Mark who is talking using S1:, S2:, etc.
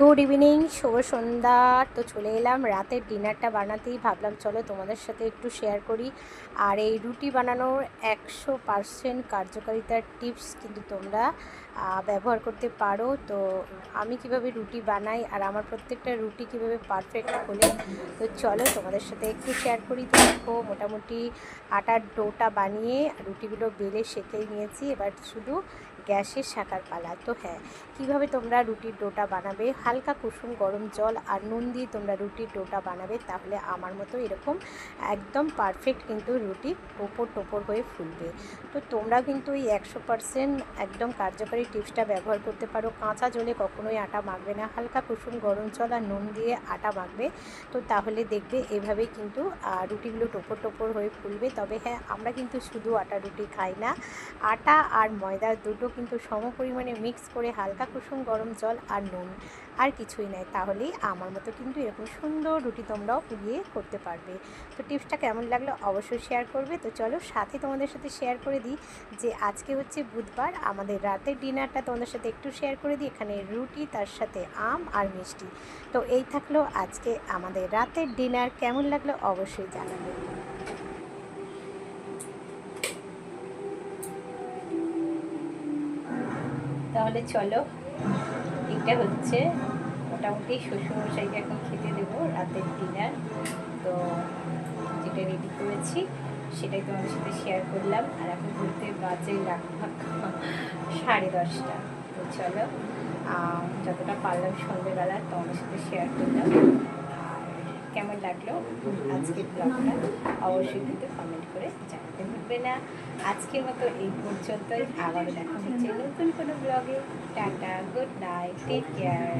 S1: Good evening, শুভ সন্ধ্যা। তো চলে এলাম, রাতের ডিনারটা বানাতেই ভাবলাম, চলো তোমাদের সাথে একটু শেয়ার করি। আর এই রুটি বানানোর একশো পারসেন্ট কার্যকারিতার টিপস কিন্তু তোমরা ব্যবহার করতে পারো। তো আমি কীভাবে রুটি বানাই আর আমার প্রত্যেকটা রুটি কীভাবে পারফেক্ট হলে? তো চলো তোমাদের সাথে একটু শেয়ার করি। তো দেখো, মোটামুটি আটার ডোটা বানিয়ে রুটিগুলো বেলে সেঁকে নিয়েছি। এবার শুধু গ্যাসের শাকার পালা। তো হ্যাঁ কীভাবে তোমরা রুটির ডোটা বানাবে? হালকা কুসুম গরম জল আর নুন দিয়ে তোমরা রুটির ডোটা বানাবে, তাহলে আমার মতো এরকম একদম পারফেক্ট কিন্তু রুটি টোপর টোপর হয়ে ফুলবে। তো তোমরা কিন্তু এই একশো পারসেন্ট একদম কার্যকারী টিপসটা ব্যবহার করতে পারো। কাঁচা জলে কখনোই আটা মাখবে না, হালকা কুসুম গরম জল আর নুন দিয়ে আটা মাখবে। তো তাহলে দেখবে এভাবেই কিন্তু রুটিগুলো টোপর টোপর হয়ে ফুলবে। তবে হ্যাঁ আমরা কিন্তু শুধু আটা রুটি খাই না। আটা আর ময়দা দুটো কিন্তু সম পরিমাণে মিক্স করে হালকা কুসুম গরম জল আর নুন আর কিছুই নাই। তাহলেই আমার মতো কিন্তু এরকম সুন্দর রুটি তোমরাও পুড়িয়ে করতে পারবে। তো টিপসটা কেমন লাগল অবশ্যই শেয়ার করবে। তো চলো সাথে তোমাদের সাথে শেয়ার করে দিই যে আজকে হচ্ছে বুধবার, আমাদের রাতের ডিনারটা তোমাদের সাথে একটু শেয়ার করে দিই। এখানে রুটি, তার সাথে আম আর মিষ্টি। তো এই থাকল আজকে আমাদের রাতের ডিনার কেমন লাগল অবশ্যই জানাবে। তাহলে চলো, এটা হচ্ছে মোটামুটি শ্বশুরমশাইকে এখন খেতে দেবো রাতের ডিনার তো যেটা রেডি করেছি, সেটাই তোমাদের সাথে শেয়ার করলাম। আর এখন ঘুরতে বাজে লাগভাগ সাড়ে দশটা। তো চলো যতটা পারলাম সন্ধ্যেবেলা তোমাদের সাথে শেয়ার করলাম। কেমন লাগল? আজকের ব্লগটা অবশ্যই কিন্তু কমেন্ট করে জানাতে ভুলবে না। আজকের মতো এই পর্যন্তই। আবারও দেখা হচ্ছে নতুন কোনো ব্লগে tata good night take care